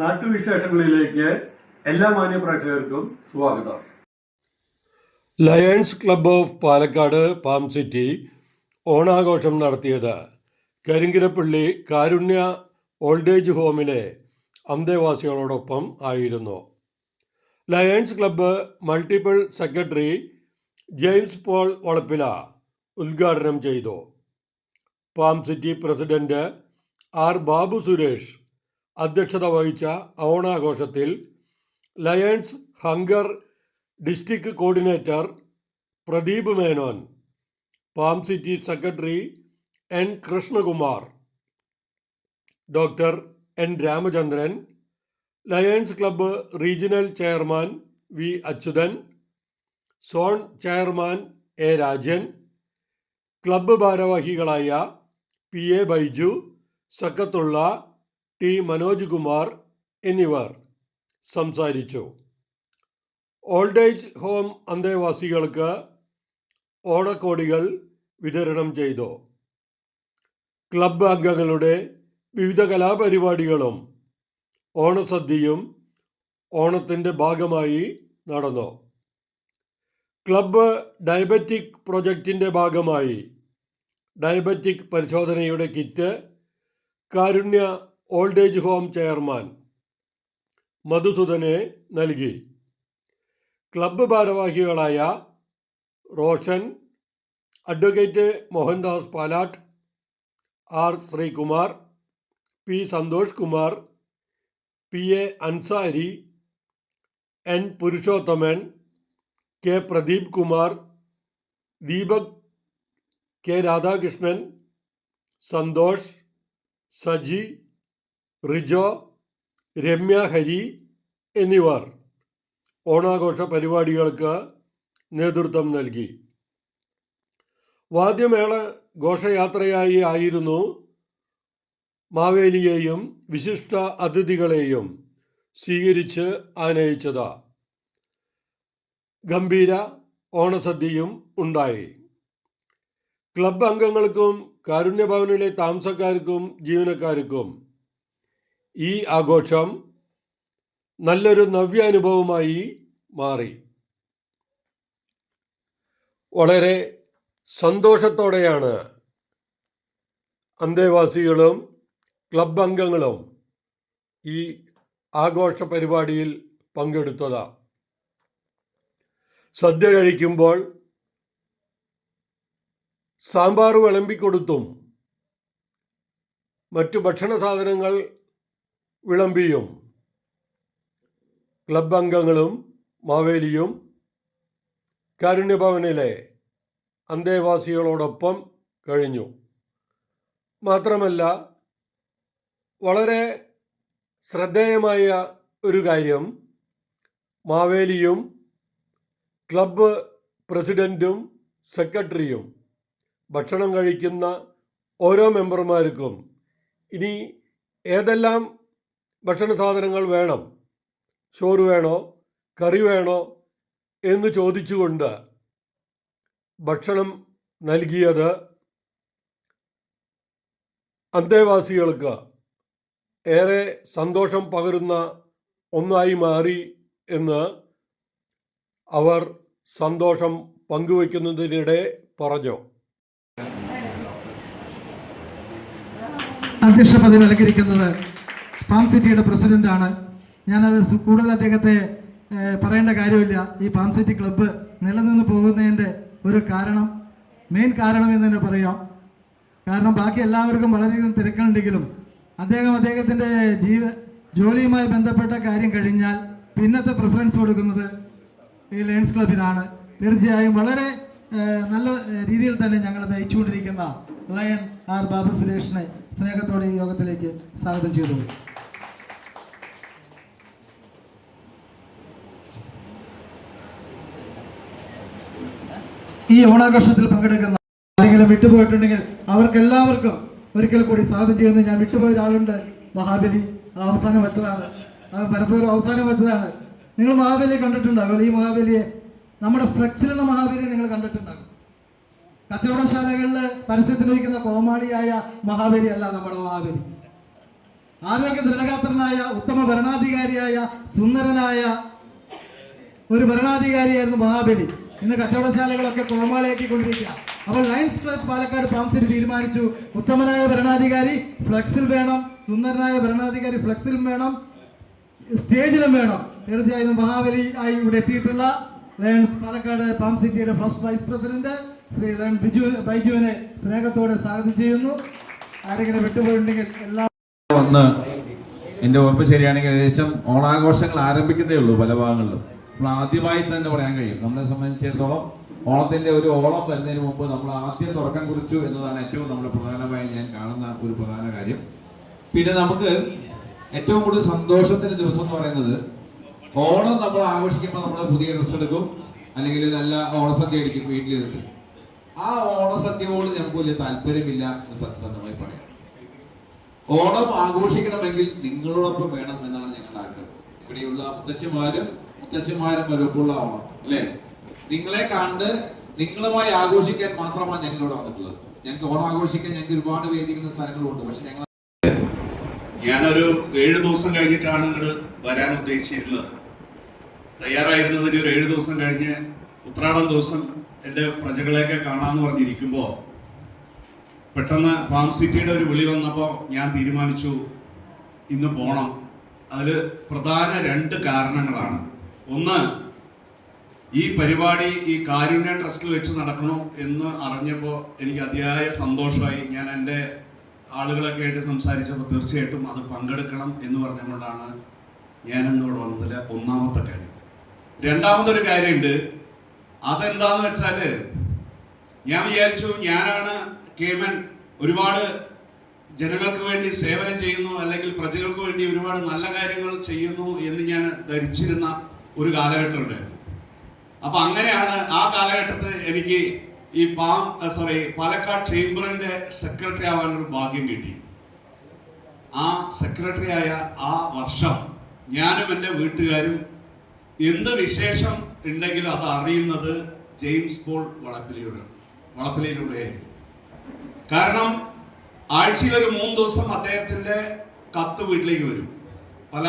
നാട്ടുവിശേഷങ്ങളിലേക്ക് എല്ലാ മാന്യ പ്രേക്ഷകർക്കും സ്വാഗതം. Lions club of Palakkad palm city ഓണാഘോഷം നടത്തിയത് കരിങ്കിരപ്പള്ളി കാരുണ്യ ഓൾഡ് ഏജ് ഹോമിലെ അന്തേവാസികളോടൊപ്പം ആയിരുന്നു. Lions club multiple secretary James Paul Valappila ഉദ്ഘാടനം ചെയ്തു. Palm city president R Babu Suresh അധ്യക്ഷത വഹിച്ച ഓണാഘോഷത്തിൽ lions hunger district coordinator Pradeep Menon palm city secretary N Krishnakumar doctor N Ramachandran lions club regional chairman V Achuthan zone chairman A Rajan club ഭാരവാഹികളായ P A Baiju Sakkathulla T. Manoj Kumar എന്നിവർ സംസാരിച്ചു. Old age home അന്തേവാസികൾക്ക് ഓണക്കോടികൾ വിതരണം ചെയ്തു. Club അംഗങ്ങളുടെ വിവിധ കലാപരിപാടികളും ഓണസദ്യയും ഓണത്തിന്റെ ഭാഗമായി നടന്നു. ക്ലബ്ബ് ഡയബറ്റിക് പ്രൊജക്റ്റിന്റെ ഭാഗമായി ഡയബറ്റിക് പരിശോധനയുടെ kit Karunya old age home chairman മധുസൂദനെ നൽകി. ക്ലബ്ബ് ഭാരവാഹികളായ Roshan advocate Mohandas Palat R Sreekumar P Santhosh Kumar P A Ansari N Purushothaman K Pradeep Kumar Deepak K Radhakrishnan Santhosh Saji Rijo Ramya Hari എന്നിവർ ഓണാഘോഷ പരിപാടികൾക്ക് നേതൃത്വം നൽകി. വാദ്യമേള ഘോഷയാത്രയായി ആയിരുന്നു മാവേലിയെയും വിശിഷ്ട അതിഥികളെയും സ്വീകരിച്ച് ആനയിച്ചത്. ഗംഭീര ഓണസദ്യയും ഉണ്ടായി. ക്ലബ് അംഗങ്ങൾക്കും കാരുണ്യഭവനിലെ താമസക്കാർക്കും ജീവനക്കാർക്കും ഈ ആഘോഷം നല്ലൊരു നവ്യാനുഭവമായി മാറി. വളരെ സന്തോഷത്തോടെയാണ് അന്തേവാസികളും ക്ലബ് അംഗങ്ങളും ഈ ആഘോഷ പരിപാടിയിൽ പങ്കെടുത്തത്. സദ്യ കഴിക്കുമ്പോൾ സാമ്പാർ വിളമ്പിക്കൊടുത്തും മറ്റു ഭക്ഷണ സാധനങ്ങൾ വിളമ്പിയും ക്ലബ് അംഗങ്ങളും മാവേലിയും കാരുണ്യഭവനിലെ അന്തേവാസികളോടൊപ്പം കഴിഞ്ഞു. മാത്രമല്ല വളരെ ശ്രദ്ധേയമായ ഒരു കാര്യം മാവേലിയും ക്ലബ്ബ് പ്രസിഡന്റും സെക്രട്ടറിയും ഭക്ഷണം കഴിക്കുന്ന ഓരോ മെമ്പർമാർക്കും ഇനി ഏതെല്ലാം ഭക്ഷണ സാധനങ്ങൾ വേണം ചോറ് വേണോ കറി വേണോ എന്ന് ചോദിച്ചുകൊണ്ട് ഭക്ഷണം നൽകിയത് അന്തേവാസികൾക്ക് ഏറെ സന്തോഷം പകരുന്ന ഒന്നായി മാറി എന്ന് അവർ സന്തോഷം പങ്കുവയ്ക്കുന്നതിനിടെ പറഞ്ഞു. അധ്യക്ഷ പദവി അലങ്കരിക്കുന്നത് പാം സിറ്റിയുടെ പ്രസിഡന്റാണ്. ഞാനത് കൂടുതൽ അദ്ദേഹത്തെ പറയേണ്ട കാര്യമില്ല. ഈ പാം സിറ്റി ക്ലബ്ബ് നിലനിന്ന് പോകുന്നതിന്റെ ഒരു കാരണം മെയിൻ കാരണം എന്ന് തന്നെ പറയാം. കാരണം ബാക്കി എല്ലാവർക്കും വളരെയധികം തിരക്കുണ്ടെങ്കിലും അദ്ദേഹം അദ്ദേഹത്തിന്റെ ജീവ ജോലിയുമായി ബന്ധപ്പെട്ട കാര്യം കഴിഞ്ഞാൽ പിന്നത്തെ പ്രിഫറൻസ് കൊടുക്കുന്നത് ഈ ലയൻസ് ക്ലബിനാണ് തീർച്ചയായും വളരെ നല്ല രീതിയിൽ തന്നെ ഞങ്ങൾ നയിച്ചുകൊണ്ടിരിക്കുന്ന ലയൻ ആർ ബാബു സുരേഷിനെ സ്നേഹത്തോടെ ഈ യോഗത്തിലേക്ക് സ്വാഗതം ചെയ്തു. ഈ ഓണാഘോഷത്തിൽ പങ്കെടുക്കുന്ന ആരെങ്കിലും വിട്ടുപോയിട്ടുണ്ടെങ്കിൽ അവർക്ക് എല്ലാവർക്കും ഒരിക്കൽ കൂടി സ്വാഗതം ചെയ്യുന്ന. ഞാൻ വിട്ടുപോയ ഒരാളുണ്ട്. മഹാബലി അവസാനം വെച്ചതാണ്. അത് പലപ്പോഴും അവസാനം വെച്ചതാണ്. നിങ്ങൾ മഹാബലിയെ കണ്ടിട്ടുണ്ടാകും. ഈ മഹാബലിയെ നമ്മുടെ ഫ്ലക്സിലുള്ള മഹാബലിയെ നിങ്ങൾ കണ്ടിട്ടുണ്ടാകും. കച്ചവടശാലകളിൽ പരസ്യത്തിന് വയ്ക്കുന്ന കോമാളിയായ മഹാബലി അല്ല നമ്മുടെ മഹാബലി. ആരോഗ്യ ദൃഢഗാത്രനായ ഉത്തമ ഭരണാധികാരിയായ സുന്ദരനായ ഒരു ഭരണാധികാരിയായിരുന്നു മഹാബലി. ഇന്ന് കച്ചവടശാലകളൊക്കെ കോമാളിയാക്കി കൊണ്ടിരിക്കുക അപ്പോൾ ലയൻസ് ക്ലബ് പാലക്കാട് പാംസിൽ തീരുമാനിച്ചു. ഉത്തമനായ ഭരണാധികാരി ഫ്ലക്സിൽ വേണം. സുന്ദരനായ ഭരണാധികാരി ഫ്ലക്സിലും വേണം. സ്റ്റേജിലും വേണം. തീർച്ചയായും മഹാബലി ആയി ഇവിടെ എത്തിയിട്ടുള്ള ലയൺസ് പാലക്കാട് പാം സിറ്റിയുടെ first vice president Shri lion Biju ബൈജുവിനെ സ്നേഹത്തോടെ സ്വാഗതം ചെയ്യുന്നു. ആരെങ്കിലും വിട്ടുപോയിട്ടുണ്ടെങ്കിൽ എല്ലാ വന്ന് എന്റെ ഓർമ്മ ശരിയാണെങ്കിൽ ഏകദേശം ഓണാഘോഷങ്ങൾ ആരംഭിക്കുന്നേ ഉള്ളൂ പല ഭാഗങ്ങളിലും. നമ്മൾ ആദ്യമായി തന്നെ പറയാൻ കഴിയും. നമ്മളെ സംബന്ധിച്ചിടത്തോളം ഓണത്തിന്റെ ഒരു ഓണം വരുന്നതിന് മുമ്പ് നമ്മൾ ആദ്യം തുടക്കം കുറിച്ചു എന്നതാണ് ഏറ്റവും നമ്മൾ പ്രധാനമായി ഞാൻ കാണുന്ന ഒരു പ്രധാന കാര്യം. പിന്നെ നമുക്ക് ഏറ്റവും കൂടുതൽ സന്തോഷത്തിന്റെ ദിവസം എന്ന് പറയുന്നത് ഓണം നമ്മൾ ആഘോഷിക്കുമ്പോൾ നമ്മൾ പുതിയ ഡ്രസ്സ് എടുക്കും അല്ലെങ്കിൽ നല്ല ഓണസദ്യ അടിക്കും വീട്ടിലിരുന്നിട്ട് ആ ഓണസദ്യയോട് നമുക്ക് വലിയ താല്പര്യമില്ല എന്ന് സത്യസന്ധമായി പറയാം. ഓണം ആഘോഷിക്കണമെങ്കിൽ നിങ്ങളോടൊപ്പം വേണം എന്നാണ് ഞങ്ങളുടെ ആഗ്രഹം. ഇവിടെയുള്ള മുത്തശ്ശിമാരും മുത്തശ്ശിമാരും വരപ്പുള്ള ആവണം അല്ലേ? നിങ്ങളെ കണ്ട് നിങ്ങളുമായി ആഘോഷിക്കാൻ മാത്രമാണ് ഞങ്ങളോട് വന്നിട്ടുള്ളത്. ഞങ്ങൾക്ക് ഓണം ആഘോഷിക്കാൻ ഞങ്ങൾക്ക് ഒരുപാട് വേദിക്കുന്ന സ്ഥലങ്ങളുണ്ട് പക്ഷെ ഞങ്ങൾ ഞാനൊരു ഏഴ് ദിവസം കഴിഞ്ഞിട്ടാണ് ഇങ്ങോട്ട് വരാൻ ഉദ്ദേശിച്ചിരുന്നത് തയ്യാറായിരുന്നതിന് ഒരു ഏഴ് ദിവസം കഴിഞ്ഞ് ഉത്രാടം ദിവസം എന്റെ പ്രജകളെയൊക്കെ കാണാമെന്ന് പറഞ്ഞിരിക്കുമ്പോൾ പെട്ടെന്ന് ഫാം സിറ്റിയുടെ ഒരു വിളി വന്നപ്പോൾ ഞാൻ തീരുമാനിച്ചു ഇന്ന് പോണം. അതിൽ പ്രധാന രണ്ട് കാരണങ്ങളാണ്. ഒന്ന് ഈ പരിപാടി ഈ കാരുണ്യ ട്രസ്റ്റിൽ വെച്ച് നടക്കണോ എന്ന് അറിഞ്ഞപ്പോൾ എനിക്ക് അതിയായ സന്തോഷമായി. ഞാൻ എന്റെ ആളുകളൊക്കെ ആയിട്ട് സംസാരിച്ചപ്പോൾ തീർച്ചയായിട്ടും അത് പങ്കെടുക്കണം എന്ന് പറഞ്ഞുകൊണ്ടാണ് ഞാൻ ഇന്നിവിടെ വന്നതിൽ ഒന്നാമത്തെ കാര്യം. രണ്ടാമതൊരു കാര്യമുണ്ട്. അതെന്താന്ന് വെച്ചാൽ ഞാൻ വിചാരിച്ചു ഞാനാണ് കേമൻ. ഒരുപാട് ജനങ്ങൾക്ക് വേണ്ടി സേവനം ചെയ്യുന്നു അല്ലെങ്കിൽ പ്രജകൾക്ക് വേണ്ടി ഒരുപാട് നല്ല കാര്യങ്ങൾ ചെയ്യുന്നു എന്ന് ഞാൻ ധരിച്ചിരുന്ന ഒരു കാലഘട്ടം ഉണ്ടായിരുന്നു. അപ്പൊ അങ്ങനെയാണ് ആ കാലഘട്ടത്തിൽ എനിക്ക് ഈ പാം സോറി പാലക്കാട് ചേംബറിന്റെ സെക്രട്ടറി ആവാനൊരു ഭാഗ്യം കിട്ടി. ആ സെക്രട്ടറി ആയ ആ വർഷം ഞാനും എന്റെ വീട്ടുകാരും എന്ത് വിശേഷം ഉണ്ടെങ്കിലും അത് അറിയുന്നത് ജെയിംസ് പോൾ വളപ്പിലൂടെ വളപ്പിലയിലൂടെയായിരുന്നു കാരണം ആഴ്ചയിൽ ഒരു മൂന്ന് ദിവസം അദ്ദേഹത്തിന്റെ കത്ത് വീട്ടിലേക്ക് വരും. പല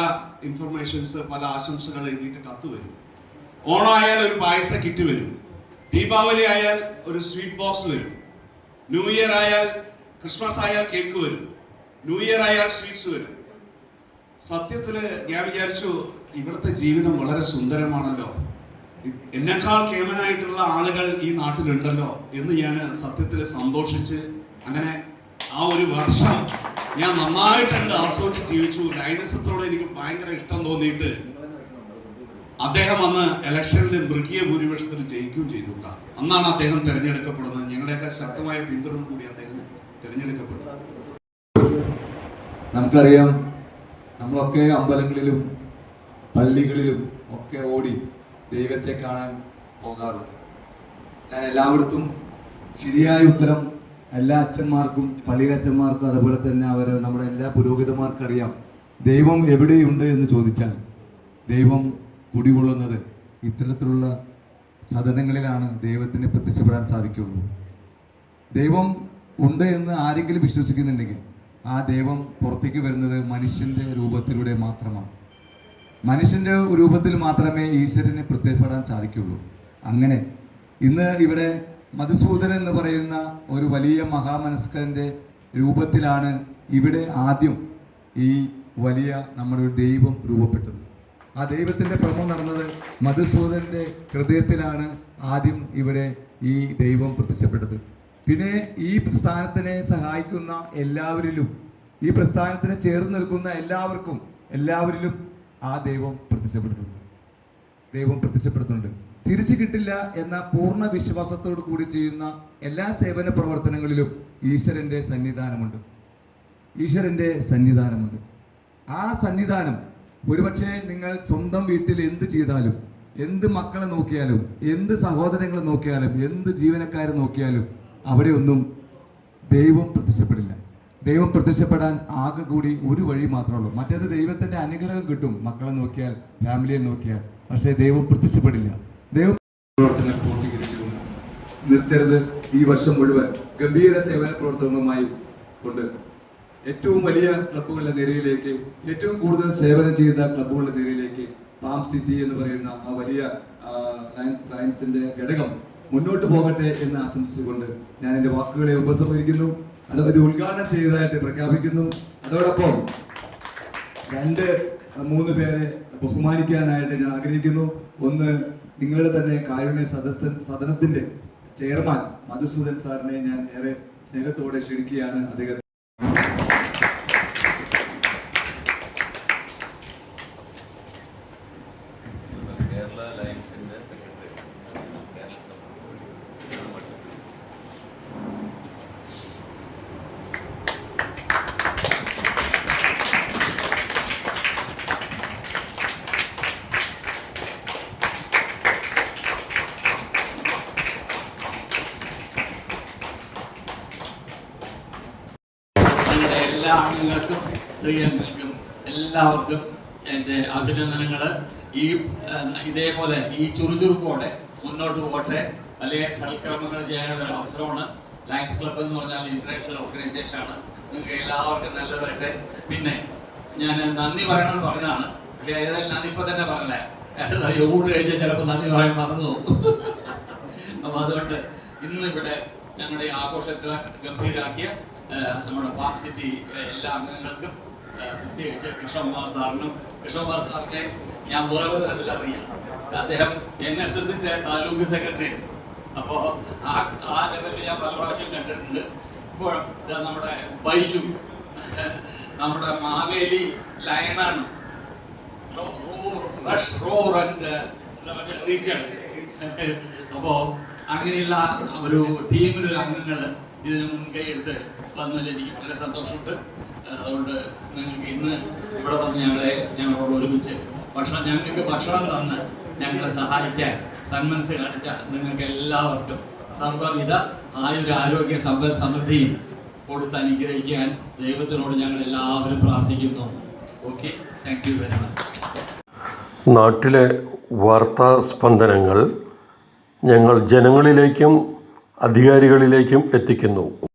ഇൻഫർമേഷൻസ് പല ആശംസകൾ എഴുതിയിട്ട് കത്ത് വരും. ഓണമായാൽ ഒരു പായസ കിറ്റ് വരും. ദീപാവലി ആയാൽ ഒരു സ്വീറ്റ് ബോക്സ് വരും. ന്യൂ ഇയർ ആയാൽ ക്രിസ്മസ് ആയാൽ കേക്ക് വരും. ന്യൂ ഇയർ ആയാൽ സ്വീറ്റ്സ് വരും. സത്യത്തിൽ ഞാൻ വിചാരിച്ചു ഇവിടുത്തെ ജീവിതം വളരെ സുന്ദരമാണല്ലോ. എന്നെക്കാൾ കേമനായിട്ടുള്ള ആളുകൾ ഈ നാട്ടിലുണ്ടല്ലോ എന്ന് ഞാൻ സത്യത്തിൽ സന്തോഷിച്ച് അങ്ങനെ ആ ഒരു വർഷം ഞാൻ നന്നായിട്ടുണ്ട് ആസ്വദിച്ച് ജീവിച്ചു. ഡൈനസത്തോട് എനിക്ക് ഭയങ്കര ഇഷ്ടം തോന്നിയിട്ട് അദ്ദേഹം അന്ന് ഇലക്ഷനിൽ മൃഗീയ ഭൂരിപക്ഷത്തിൽ ജയിക്കുകയും ചെയ്തു. അന്നാണ് അദ്ദേഹം തിരഞ്ഞെടുക്കപ്പെടുന്നത്. ഞങ്ങളുടെയൊക്കെ ശക്തമായ പിന്തുണ കൂടി അദ്ദേഹം തെരഞ്ഞെടുക്കപ്പെട്ടു നമുക്കറിയാം നമ്മളൊക്കെ അമ്പലങ്ങളിലും പള്ളികളിലും ഒക്കെ ഓടി ദൈവത്തെ കാണാൻ പോകാറുണ്ട്. ഞാൻ എല്ലായിടത്തും ശരിയായ ഉത്തരം എല്ലാ അച്ഛന്മാർക്കും പള്ളിയച്ഛന്മാർക്കും അതുപോലെ തന്നെ അവർ നമ്മുടെ എല്ലാ പുരോഹിതന്മാർക്കും അറിയാം. ദൈവം എവിടെയുണ്ട് എന്ന് ചോദിച്ചാൽ ദൈവം കുടികൊള്ളുന്നത് ഇത്തരത്തിലുള്ള സദനങ്ങളിലാണ് ദൈവത്തിന് പ്രത്യക്ഷപ്പെടാൻ സാധിക്കുള്ളൂ ദൈവം ഉണ്ട് എന്ന് ആരെങ്കിലും വിശ്വസിക്കുന്നുണ്ടെങ്കിൽ ആ ദൈവം പുറത്തേക്ക് വരുന്നത് മനുഷ്യന്റെ രൂപത്തിലൂടെ മാത്രമാണ്. മനുഷ്യന്റെ രൂപത്തിൽ മാത്രമേ ഈശ്വരനെ പ്രത്യക്ഷപ്പെടാൻ സാധിക്കുള്ളൂ അങ്ങനെ ഇന്ന് ഇവിടെ മധുസൂദനൻ എന്ന് പറയുന്ന ഒരു വലിയ മഹാമനസ്കന്റെ രൂപത്തിലാണ് ഇവിടെ ആദ്യം ഈ വലിയ നമ്മുടെ ഒരു ദൈവം രൂപപ്പെട്ടത്. ആ ദൈവത്തിന്റെ പ്രമോ നടന്നത് മധുസൂദന്റെ ഹൃദയത്തിലാണ് ആദ്യം ഇവിടെ ഈ ദൈവം പ്രത്യക്ഷപ്പെട്ടത് പിന്നെ ഈ പ്രസ്ഥാനത്തിനെ സഹായിക്കുന്ന എല്ലാവരിലും ഈ പ്രസ്ഥാനത്തിന് ചേർന്ന് നിൽക്കുന്ന എല്ലാവർക്കും എല്ലാവരിലും ആ ദൈവം പ്രത്യക്ഷപ്പെടുന്നുണ്ട് ദൈവം പ്രത്യക്ഷപ്പെടുത്തുന്നുണ്ട് തിരിച്ചു കിട്ടില്ല എന്ന പൂർണ വിശ്വാസത്തോടു കൂടി ചെയ്യുന്ന എല്ലാ സേവന പ്രവർത്തനങ്ങളിലും ഈശ്വരന്റെ സന്നിധാനമുണ്ട്. ഈശ്വരന്റെ സന്നിധാനമുണ്ട്. ആ സന്നിധാനം ഒരുപക്ഷെ നിങ്ങൾ സ്വന്തം വീട്ടിൽ എന്ത് ചെയ്താലും എന്ത് മക്കളെ നോക്കിയാലും എന്ത് സഹോദരങ്ങളെ നോക്കിയാലും എന്ത് ജീവനക്കാരെ നോക്കിയാലും അവിടെ ഒന്നും ദൈവം പ്രത്യക്ഷപ്പെടില്ല. ദൈവം പ്രത്യക്ഷപ്പെടാൻ ആകെ കൂടി ഒരു വഴി മാത്രമേ ഉള്ളൂ. മറ്റേത് ദൈവത്തിന്റെ അനുഗ്രഹം കിട്ടും മക്കളെ നോക്കിയാൽ ഫാമിലിയെ നോക്കിയാൽ. പക്ഷേ ദൈവം പ്രത്യക്ഷപ്പെടില്ല. ദൈവം പ്രവർത്തനങ്ങൾ പൂർത്തീകരിച്ചുകൊണ്ട് നിർത്തരുത്. ഈ വർഷം മുഴുവൻ ഗംഭീര സേവന പ്രവർത്തനങ്ങളുമായി കൊണ്ട് ഏറ്റവും വലിയ ക്ലബ്ബുകളുടെ നിരയിലേക്ക് ഏറ്റവും കൂടുതൽ സേവനം ചെയ്ത ക്ലബ്ബുകളുടെ നിരയിലേക്ക് പാം സിറ്റി എന്ന് പറയുന്ന ആ വലിയ സയൻസിന്റെ ഘടകം മുന്നോട്ട് പോകട്ടെ എന്ന് ആശംസിച്ചുകൊണ്ട് ഞാൻ എന്റെ വാക്കുകളെ ഉപസംഹരിക്കുന്നു. അത് ഒരു ഉദ്ഘാടനം ചെയ്തതായിട്ട് പ്രഖ്യാപിക്കുന്നു. അതോടൊപ്പം രണ്ട് മൂന്ന് പേരെ ബഹുമാനിക്കാനായിട്ട് ഞാൻ ആഗ്രഹിക്കുന്നു. ഒന്ന് നിങ്ങളുടെ തന്നെ കാരുണ്യ സദസ്സൻ സദനത്തിന്റെ ചെയർമാൻ മധുസൂദൻ സാറിനെ ഞാൻ ഏറെ സ്നേഹത്തോടെ ക്ഷണിക്കുകയാണ്. അദ്ദേഹം കേരള ലയൺസിന്റെ സെക്രട്ടറി കേരള നിങ്ങളുടെ എല്ലാ ആണുങ്ങൾക്കും സ്ത്രീകൾക്കും എല്ലാവർക്കും എന്റെ അഭിനന്ദനങ്ങൾ ഈ ഇതേപോലെ ഈ ചുറുചുറുക്കോടെ മുന്നോട്ട് പോകട്ടെ. വലിയ സൽക്കർമ്മങ്ങൾ ചെയ്യാനുള്ള അവസരമാണ്. ലയൻസ് ക്ലബ് എന്ന് പറഞ്ഞാൽ ഇന്റർനാഷണൽ ഓർഗനൈസേഷൻ ആണ്. നിങ്ങൾക്ക് എല്ലാവർക്കും നല്ലത് പിന്നെ ഞാൻ നന്ദി പറയണമെന്ന് പറഞ്ഞതാണ്. പക്ഷെ ഏതായാലും നന്ദി ഇപ്പൊ തന്നെ പറഞ്ഞേ യോഗ കഴിച്ചാൽ ചിലപ്പോൾ നന്ദി പറയാൻ മറന്നു അപ്പൊ അതുകൊണ്ട് ഇന്നിവിടെ ഞങ്ങളുടെ ആഘോഷത്തെ ഗംഭീരാക്കിയ നമ്മുടെ പാർക്ക് സിറ്റി എല്ലാ അംഗങ്ങൾക്കും പ്രത്യേകിച്ച് കൃഷ്ണകുമാർ സാറിനും കൃഷ്ണകുമാർ സാറിനെ ഞാൻ വേറെ തരത്തിൽ അറിയാം. അദ്ദേഹം എൻ എസ് എസിന്റെ താലൂക്ക് സെക്രട്ടറി അപ്പോ ആ ആ ലെവലിൽ ഞാൻ പല പ്രാവശ്യം കണ്ടിട്ടുണ്ട്. ഇപ്പോൾ നമ്മുടെ ബൈജു നമ്മുടെ മാവേലി ലയനാണ് റഷ് അപ്പോ അങ്ങനെയുള്ള ഒരു ടീമിലൊരു അംഗങ്ങൾ ഇതിന് മുൻകൈ എടുത്ത് വന്നതിൽ എനിക്ക് വളരെ സന്തോഷമുണ്ട്. അതുകൊണ്ട് നിങ്ങൾക്ക് ഇന്ന് ഇവിടെ വന്ന് ഞങ്ങളെ ഞങ്ങളോട് ഒരുമിച്ച് ഭക്ഷണം ഞങ്ങൾക്ക് ഭക്ഷണം തന്ന് ഞങ്ങളെ സഹായിക്കാൻ സന്മനസ് കാണിച്ച നിങ്ങൾക്ക് എല്ലാവർക്കും സർവവിധ ആയുര ആരോഗ്യ സമ്പൽ സമൃദ്ധിയും കൊടുത്ത് അനുഗ്രഹിക്കാൻ ദൈവത്തിനോട് ഞങ്ങൾ എല്ലാവരും പ്രാർത്ഥിക്കുന്നു. Okay thank you very much നാട്ടിലെ വാർത്താ സ്പന്ദനങ്ങൾ ഞങ്ങൾ ജനങ്ങളിലേക്കും അധികാരികളിലേക്കും എത്തിക്കുന്നു.